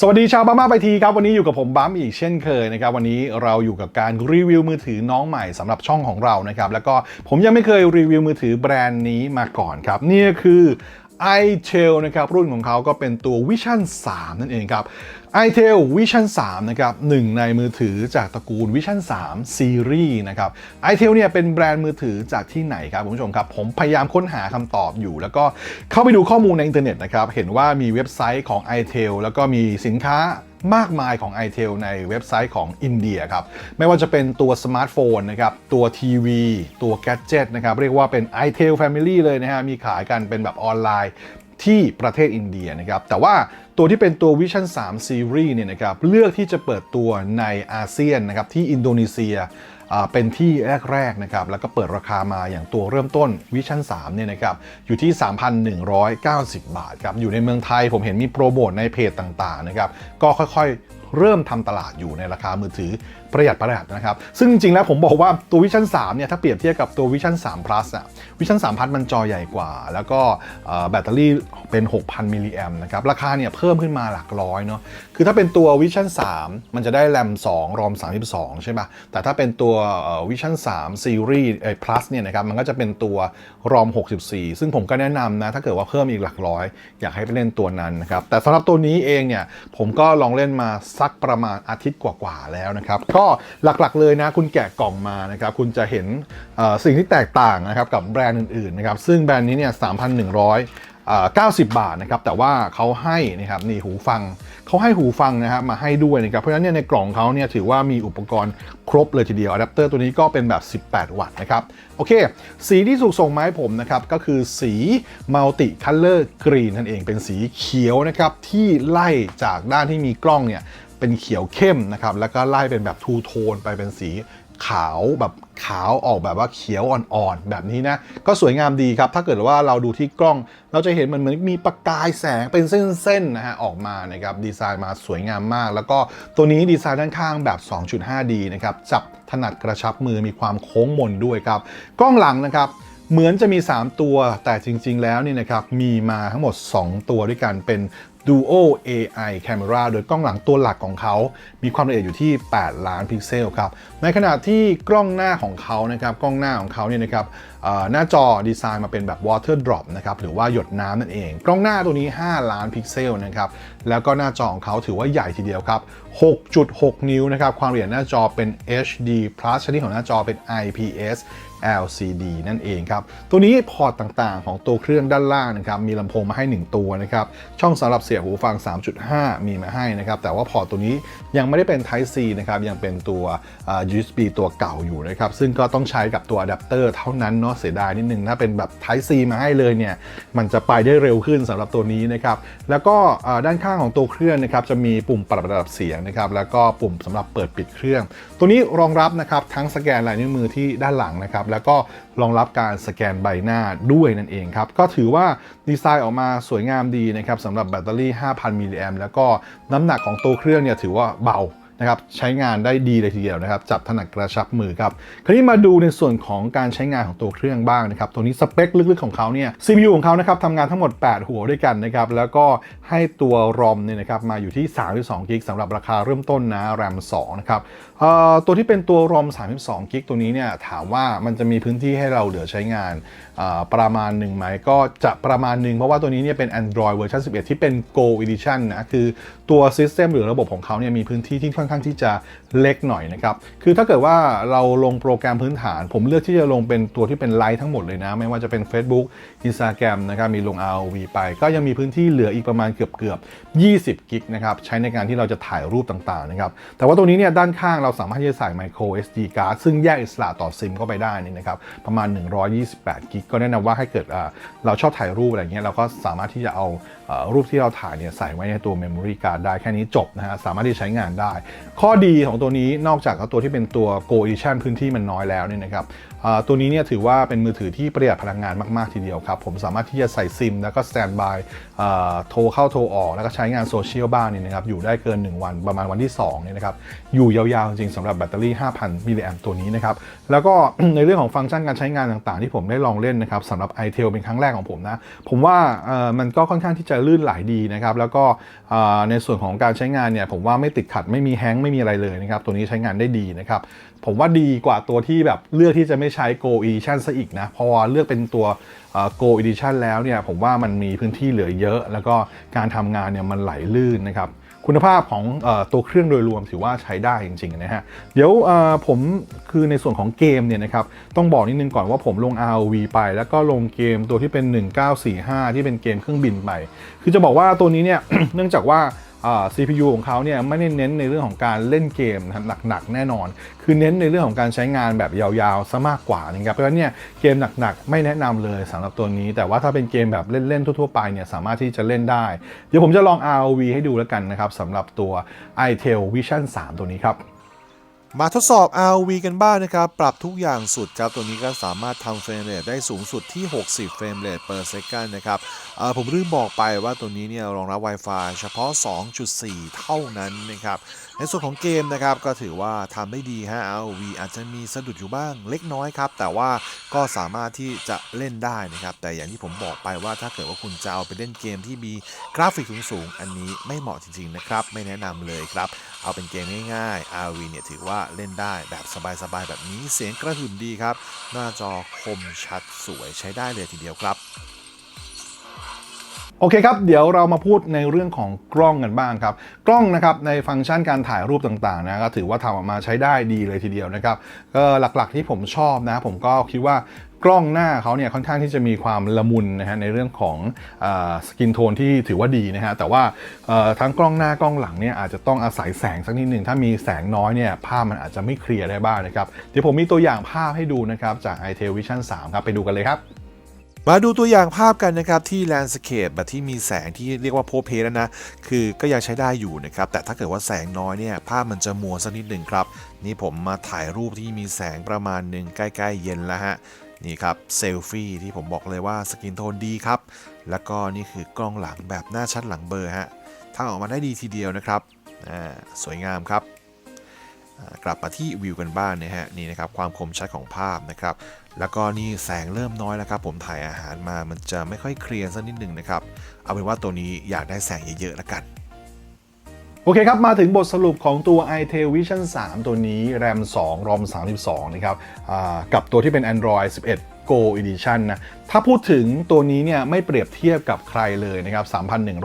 สวัสดีชาวบ้ามาไปทีครับ วันนี้อยู่กับผมบัมอีกเช่นเคยนะครับ วันนี้เราอยู่กับการรีวิวมือถือน้องใหม่สำหรับช่องของเรานะครับ แล้วก็ผมยังไม่เคยรีวิวมือถือแบรนด์นี้มาก่อนครับ นี่คือ iTel นะครับรุ่นของเขาก็เป็นตัว Vision 3 นั่นเองครับ iTel Vision 3นะครับหนึ่งในมือถือจากตระกูล Vision 3 Series นะครับ iTel เนี่ยเป็นแบรนด์มือถือจากที่ไหนครับคุณผู้ชมครับ ผมพยายามค้นหาคำตอบอยู่ แล้วก็เข้าไปดูข้อมูลในอินเทอร์เน็ตนะครับ เห็นว่ามีเว็บไซต์ของ iTel แล้วก็มีสินค้า มากมายของ iTel ในเว็บไซต์ของอินเดียครับ ไม่ว่าจะเป็นตัวสมาร์ทโฟนนะครับ ตัวทีวี ตัวแกดเจ็ตนะครับ เรียกว่าเป็น iTel Family เลยนะฮะ มีขายกันเป็นแบบออนไลน์ที่ประเทศอินเดียนะครับ แต่ว่า ตัวที่เป็นตัว Vision 3 Series เนี่ยนะครับเลือกที่จะเปิดตัวในอาเซียนนะครับที่อินโดนีเซียเป็นที่แรกๆนะครับแล้วก็เปิดราคามาอย่างตัวเริ่มต้น Vision 3เนี่ยนะครับอยู่ที่ 3,190 บาทครับอยู่ในเมืองไทยผมเห็นมีโปรโมทในเพจต่างๆนะครับก็ค่อยๆ เริ่มทำตลาดอยู่ในราคามือถือ ประหยัดประหยัดนะครับ ซึ่งจริงๆแล้วผมบอกว่าตัว Vision 3เนี่ยถ้าเปรียบเทียบกับตัว Vision 3 Plus อะ Vision 3 Plus มันจอใหญ่กว่า แล้วก็แบตเตอรี่เป็น 6,000 มิลลิแอมนะครับ ราคาเนี่ยเพิ่มขึ้นมาหลักร้อยเนาะคือถ้าเป็นตัว Vision 3มันจะได้แรม2 ROM 32 ใช่ปะแต่ถ้าเป็นตัวเอ่อ Vision 3 Series เอ่อ Plus เนี่ยนะครับมันก็จะเป็นตัว ROM 64 ซึ่งผมก็แนะนำนะถ้าเกิดว่าเพิ่มอีกหลักร้อย อยากให้ไปเล่นตัวนั้นนะครับแต่สำหรับตัวนี้เองเนี่ยผมก็ลองเล่นมาสักประมาณอาทิตย์กว่าๆแล้วนะครับก็็หลักๆเลยนะ คุณแกะกล่องมานะครับ คุณจะเห็นสิ่งที่แตกต่างนะครับกับแบรนด์อื่นๆนะครับ ซึ่งแบรนด์นี้เนี่ย3,100อ่า90 บาทนะครับ แต่ว่าเขาให้นะครับนี่หูฟังเขาให้หูฟังนะครับมาให้ด้วยนะครับ เพราะฉะนั้นเนี่ยในกล่องเขาเนี่ยถือว่ามีอุปกรณ์ครบเลยทีเดียวอะแดปเตอร์ตัวนี้ก็เป็นแบบ 18 วัตต์นะครับ โอเค สีที่ถูกส่งมาให้ผมนะครับ ก็คือสี Multi Color Green นั่นเองเป็นสีเขียวนะครับ ที่ไล่จากด้านที่มีกล้องเนี่ย เป็นเขียวเข้มนะครับ แล้วก็ไล่เป็นแบบทูโทนไปเป็นสีขาวแบบขาวออกแบบว่าเขียวอ่อนๆ แบบนี้นะ ก็สวยงามดีครับ ถ้าเกิดว่าเราดูที่กล้องเราจะเห็นมันเหมือนมีประกายแสงเป็นเส้นๆนะฮะออกมานะครับดีไซน์มาสวยงามมาก แล้วก็ตัวนี้ดีไซน์ด้านข้างแบบ 2.5D นะครับจับถนัดกระชับมือมีความโค้งมนด้วยครับ กล้องหลังนะครับเหมือนจะมี 3 ตัวแต่จริง ๆ แล้วนี่นะครับมีมาทั้งหมด 2 ตัวด้วยกันเป็น Duo AI Camera โดยกล้องหลังตัวหลักของเขา มีความละเอียดอยู่ที่ 8 ล้านพิกเซลครับ ในขณะที่กล้องหน้าของเขานะครับ กล้องหน้าของเขาเนี่ยนะครับหน้าจอดีไซน์มาเป็นแบบ water drop นะครับ หรือว่าหยดน้ำนั่นเอง กล้องหน้าตัวนี้ 5 ล้านพิกเซลนะครับ แล้วก็หน้าจอของเขาถือว่าใหญ่ทีเดียวครับ 6.6 นิ้วนะครับ ความละเอียดหน้าจอเป็น HD Plus ชนิดของหน้าจอเป็น IPS LCD นั่นเองครับ ตัวนี้พอร์ตต่างๆ ของตัวเครื่องด้านล่างนะครับ มีลำโพงมาให้ 1 ตัวนะครับ ช่องสำหรับเสียบหูฟัง 3.5 มีมาให้นะครับ แต่ว่าพอร์ตตัวนี้ยังไม่ได้เป็น Type C นะครับ ยังเป็นตัว USB ตัวเก่าอยู่นะครับ ซึ่งก็ต้องใช้กับตัวอะแดปเตอร์เท่านั้นเนาะ เสียดายนิดนึง ถ้าเป็นแบบ Type C มาให้เลยเนี่ย มันจะไปได้เร็วขึ้นสำหรับตัวนี้นะครับ แล้วก็ด้านข้างของตัวเครื่องนะครับ จะมีปุ่มปรับระดับเสียงนะครับ แล้วก็ปุ่มสำหรับเปิดปิดเครื่อง ตัวนี้รองรับนะครับทั้งสแกนลายนิ้วมือที่ด้านหลังนะครับแล้วก็รองรับการสแกนใบหน้าด้วยนั่นเองครับ ก็ถือว่าดีไซน์ออกมาสวยงามดีนะครับสำหรับแบตเตอรี่ 5,000 มิลลิแอมแล้วก็น้ำหนักของตัวเครื่องเนี่ยถือว่าเบานะครับใช้งานได้ดีเลยทีเดียวนะครับ จับถนัดกระชับมือครับ คราวนี้มาดูในส่วนของการใช้งานของตัวเครื่องบ้างนะครับ ตัวนี้สเปคลึกๆของเขาเนี่ย CPU ของเขานะครับทำงานทั้งหมด 8 หัวด้วยกันนะครับ แล้วก็ให้ตัว ROM เนี่ยนะครับมาอยู่ที่ 32กิกสำหรับราคาเริ่มต้นนะ RAM 2 นะครับตัวที่เป็นตัว ROM 32 กิกตัวนี้เนี่ยถามว่ามันจะมีพื้นที่ให้เราเหลือใช้งานประมาณหนึ่งไหมก็จะประมาณหนึ่งเพราะว่าตัวนี้เนี่ยเป็น Android เวอร์ชัน11 ที่เป็น Go Edition นะคือตัว System หรือระบบของเขาเนี่ยมีพื้นที่ที่ค่อนข้างที่จะเล็กหน่อยนะครับคือถ้าเกิดว่าเราลงโปรแกรมพื้นฐาน ผมเลือกที่จะลงเป็นตัวที่เป็นไลท์ทั้งหมดเลยนะ ไม่ว่าจะเป็น Facebook Instagram นะครับมีลง ROV ไป ก็ยังมีพื้นที่เหลืออีกประมาณเกือบเกือบ20 กิกนะครับใช้ในการที่เราจะถ่ายรูปต่างๆนะครับแต่ว่าตัวนี้เนี่ยด้านข้างเราสามารถที่จะใส่ micro SD card ซึ่งแยกอิสระต่อซิมเข้าไปได้นี่นะครับประมาณ 128กิกก็แนะนำว่าให้เกิดเราชอบถ่ายรูปอะไรเงี้ยเราก็สามารถที่จะเอารูปที่เราถ่ายเนี่ยใส่ไว้ในตัว memory card ได้แค่นี้จบนะฮะสามารถที่ใช้งานได้ ข้อดีของตัวนี้นอกจากตัวที่เป็นตัว Go Edition พื้นที่มันน้อยแล้วเนี่ยนะครับ ตัวนี้เนี่ยถือว่าเป็นมือถือที่ประหยัดพลังงานมากๆทีเดียวครับ ผมสามารถที่จะใส่ซิม แล้วก็สแตนบายโทรเข้าโทรออก แล้วก็ใช้งานโซเชียลบ้างเนี่ยนะครับอยู่ได้เกิน 1 วันประมาณวันที่2เนี่ยนะครับอยู่ยาวๆ จริงๆสำหรับแบตเตอรี่ 5,000 มิลลิแอมตัวนี้นะครับแล้วก็ในเรื่องของฟังก์ชันการใช้งานต่างๆ ที่ผมได้ลองเล่นนะครับสำหรับ i t e l เป็นครั้งแรกของผมนะผมว่ามันก็ค่อนข้างที่จะลื่นไหลดีนะครับแล้วก็ในส่วนของการใช้งานเนี่ยผมว่าไม่ติดขัดไม่มีแฮงก์ไม่มีอะไรเลยนะครับตัวนี้ใช้งานได้ดีนะครับผมว่าดีกว่าตัวที่แบบเลือกที่จะไม่ใช้ Go Edition ซะอีกนะพราะว่าเลือกเป็นตัว Go Edition แล้วเนี่ยผมว่ามันมีพื้นที่เหลือเยอะ แล้วก็การทำงานเนี่ยมันไหลลื่นนะครับคุณภาพของอตัวเครื่องโดยรวมถือว่าใช้ได้จริงๆนะฮะ เดี๋ยวผมคือในส่วนของเกมเนี่ยนะครับ ต้องบอกนิดนึงก่อนว่าผมลง ROV ไป แล้วก็ลงเกมตัวที่เป็น 1945 ที่เป็นเกมเครื่องบินไป คือจะบอกว่าตัวนี้เนี่ย เนื่องจากว่า CPU ของเขาเนี่ยไม่ได้เน้นในเรื่องของการเล่นเกมนะครับหนักๆแน่นอน คือเน้นในเรื่องของการใช้งานแบบยาวๆซะมากกว่านะครับเพราะฉะนั้นเนี่ยเกมหนักๆ ไม่แนะนำเลยสำหรับตัวนี้ แต่ว่าถ้าเป็นเกมแบบเล่นๆทั่วๆไปเนี่ยสามารถที่จะเล่นได้ เดี๋ยวผมจะลอง ROV ให้ดูแล้วกันนะครับสำหรับตัว iTel Vision 3 ตัวนี้ครับ มาทดสอบ RV กันบ้างนะครับ ปรับทุกอย่างสุดครับ ตัวนี้ก็สามารถทำเฟรมเรทได้สูงสุดที่ 60 เฟรมเรท per second นะครับผมลืมบอกไปว่าตัวนี้เนี่ยรองรับ Wi-Fi เฉพาะ 2.4 เท่านั้นนะครับ ในส่วนของเกมนะครับก็ถือว่าทำได้ดีฮะ ROV อาจจะมีสะดุดอยู่บ้างเล็กน้อยครับ แต่ว่าก็สามารถที่จะเล่นได้นะครับ แต่อย่างที่ผมบอกไปว่าถ้าเกิดว่าคุณจะเอาไปเล่นเกมที่มีกราฟิกสูงๆ อันนี้ไม่เหมาะจริงๆนะครับ ไม่แนะนำเลยครับ เอาเป็นเกมง่ายๆ ROV เนี่ยถือว่าเล่นได้แบบสบายๆ แบบนี้เสียงกระหึ่มดีครับ หน้าจอคมชัดสวยใช้ได้เลยทีเดียวครับ โอเคครับ เดี๋ยวเรามาพูดในเรื่องของกล้องกันบ้างครับ กล้องนะครับในฟังก์ชันการถ่ายรูปต่างๆนะก็ถือว่าทำออกมาใช้ได้ดีเลยทีเดียวนะครับก็หลักๆที่ผมชอบนะ ผมก็คิดว่ากล้องหน้าเขาเนี่ยค่อนข้างที่จะมีความละมุนนะฮะในเรื่องของสกินโทนที่ถือว่าดีนะฮะแต่ว่าทั้งกล้องหน้ากล้องหลังเนี่ยอาจจะต้องอาศัยแสงสักนิดหนึ่งถ้ามีแสงน้อยเนี่ยภาพมันอาจจะไม่เคลียร์ได้บ้างนะครับเดี๋ยวผมมีตัวอย่างภาพให้ดูนะครับจาก iTel Vision 3 ครับไปดูกันเลยครับ มาดูตัวอย่างภาพกันนะครับที่ Landscape แบบที่มีแสงที่เรียกว่าโพเพแล้วนะ คือก็ยังใช้ได้อยู่นะครับ แต่ถ้าเกิดว่าแสงน้อยเนี่ย ภาพมันจะมัวสักนิดหนึ่งครับ นี่ผมมาถ่ายรูปที่มีแสงประมาณหนึ่งใกล้ ๆ เย็นแล้วฮะ นี่ครับเซลฟี่ที่ผมบอกเลยว่าสกินโทนดีครับ แล้วก็นี่คือกล้องหลังแบบหน้าชัดหลังเบลอร์ฮะทำออกมาได้ดีทีเดียวนะครับอ่าสวยงามครับ กลับมาที่วิวกันบ้างนะฮะนี่นะครับความคมชัดของภาพนะครับ แล้วก็นี่แสงเริ่มน้อยแล้วครับ ผมถ่ายอาหารมามันจะไม่ค่อยเคลียร์สักนิดหนึ่งนะครับ เอาเป็นว่าตัวนี้อยากได้แสงเยอะๆแล้วกันโอเคครับ มาถึงบทสรุปของตัว iTel Vision 3 ตัวนี้ RAM 2 ROM 32 นะครับกับตัวที่เป็น Android 11 Go Edition นะถ้าพูดถึงตัวนี้เนี่ยไม่เปรียบเทียบกับใครเลยนะครับ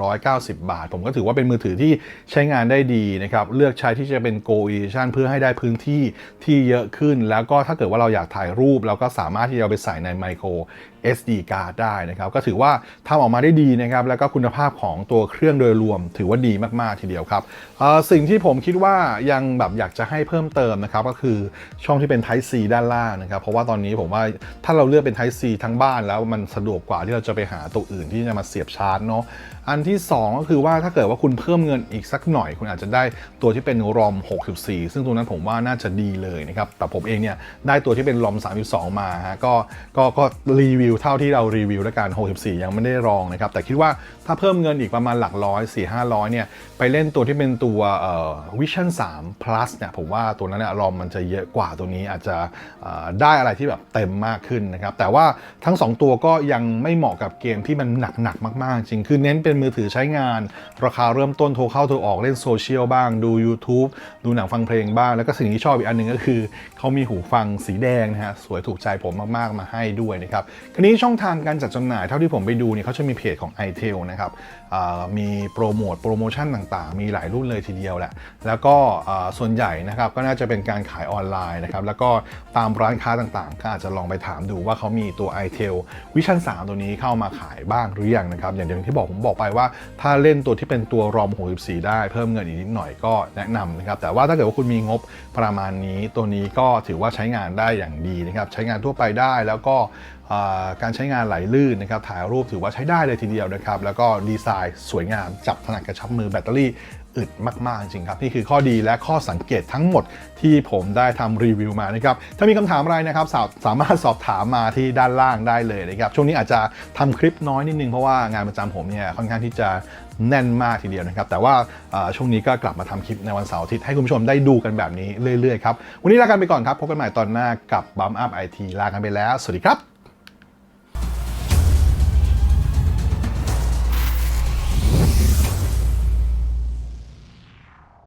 3,190 บาท ผมก็ถือว่าเป็นมือถือที่ใช้งานได้ดีนะครับ เลือกใช้ที่จะเป็น Go Edition เพื่อให้ได้พื้นที่ที่เยอะขึ้น แล้วก็ถ้าเกิดว่าเราอยากถ่ายรูป เราก็สามารถที่จะไปใส่ใน Micro SD card ได้นะครับ ก็ถือว่าทำออกมาได้ดีนะครับ แล้วก็คุณภาพของตัวเครื่องโดยรวม ถือว่าดีมากๆทีเดียวครับสิ่งที่ผมคิดว่ายังแบบอยากจะให้เพิ่มเติมนะครับก็คือช่องที่เป็น Type C ด้านล่างนะครับ เพราะว่าตอนนี้ผมว่าถ้าเราเลือกเป็น Type C ทั้งบ้านแล้วมันสะดวกกว่าที่เราจะไปหาตัวอื่นที่จะมาเสียบชาร์จเนาะอันที่ 2 ก็คือว่าถ้าเกิดว่าคุณเพิ่มเงินอีกสักหน่อย คุณอาจจะได้ตัวที่เป็น ROM 64 ซึ่งตัวนั้นผมว่าน่าจะดีเลยนะครับ แต่ผมเองเนี่ยได้ตัวที่เป็น ROM 32 มาฮะก็ก็ก็รีวิวเท่าที่เรารีวิวแล้วกัน 64 ยังไม่ได้ลองนะครับ แต่คิดว่าถ้าเพิ่มเงินอีกประมาณหลักร้อย4 500 เนี่ยไปเล่นตัวที่เป็นตัวเอ่อ Vision 3 plus เนี่ยผมว่าตัวนั้นเนี่ย ROM มันจะเยอะกว่าตัวนี้อาจจะได้อะไรที่แบบเต็มมากขึ้นนะครับแต่ว่าทั้ง 2ตัวก็ยังไม่เหมาะกับเกมที่มันหนักๆมากๆ จริง คือเน้นเป็นมือถือใช้งาน ราคาเริ่มต้นโทรเข้าโทรออกเล่นโซเชียลบ้าง ดู YouTube ดูหนังฟังเพลงบ้าง แล้วก็สิ่งที่ชอบอีกอันหนึ่งก็คือ เขามีหูฟังสีแดงนะฮะ สวยถูกใจผมมากๆมาให้ด้วยนะครับคราวนี้ช่องทางการจัดจำหน่ายเท่าที่ผมไปดูเนี่ยเขาจะมีเพจของ iTel นะครับมีโปรโมทโปรโมชั่นต่างๆ มีหลายรุ่นเลยทีเดียวแหละแล้วก็ส่วนใหญ่นะครับก็น่าจะเป็นการขายออนไลน์นะครับแล้วก็ตามร้านค้าต่างๆ ก็อาจจะลองไปถามดูว่าเขามีตัว itel iTel Vision 3ตัวนี้เข้ามาขายบ้างหรือยังนะครับอย่างเดียวที่บอกผมบอกไปว่า ถ้าเล่นตัวที่เป็นตัว ROM 64ได้เพิ่มเงินอีกนิดหน่อยก็แนะนำนะครับแต่ว่าถ้าเกิดว่าคุณมีงบประมาณนี้ ตัวนี้ก็ถือว่าใช้งานได้อย่างดีนะครับใช้งานทั่วไปได้แล้วก็การใช้งานไหลลื่นนะครับถ่ายรูปถือว่าใช้ได้เลยทีเดียวนะครับแล้วก็ดีไซน์สวยงามจับถนัดกระชับมือแบตเตอรี่ อึดมาก ๆ จริงครับ นี่คือข้อดีและข้อสังเกตทั้งหมดที่ผมได้ทำรีวิวมานะครับ ถ้ามีคำถามอะไรนะครับสาสามารถสอบถามมาที่ด้านล่างได้เลยนะครับ ช่วงนี้อาจจะทำคลิปน้อยนิดนึง เพราะว่างานประจำผมเนี่ยค่อนข้างที่จะแน่นมากทีเดียวนะครับ แต่ว่าช่วงนี้ก็กลับมาทำคลิปในวันเสาร์อาทิตย์ให้คุณผู้ชมได้ดูกันแบบนี้เรื่อย ๆ ครับ วันนี้ลากันไปก่อนครับ พบกันใหม่ตอนหน้ากับบัมอัพไอทีลากันไปแล้ว สวัสดีครับ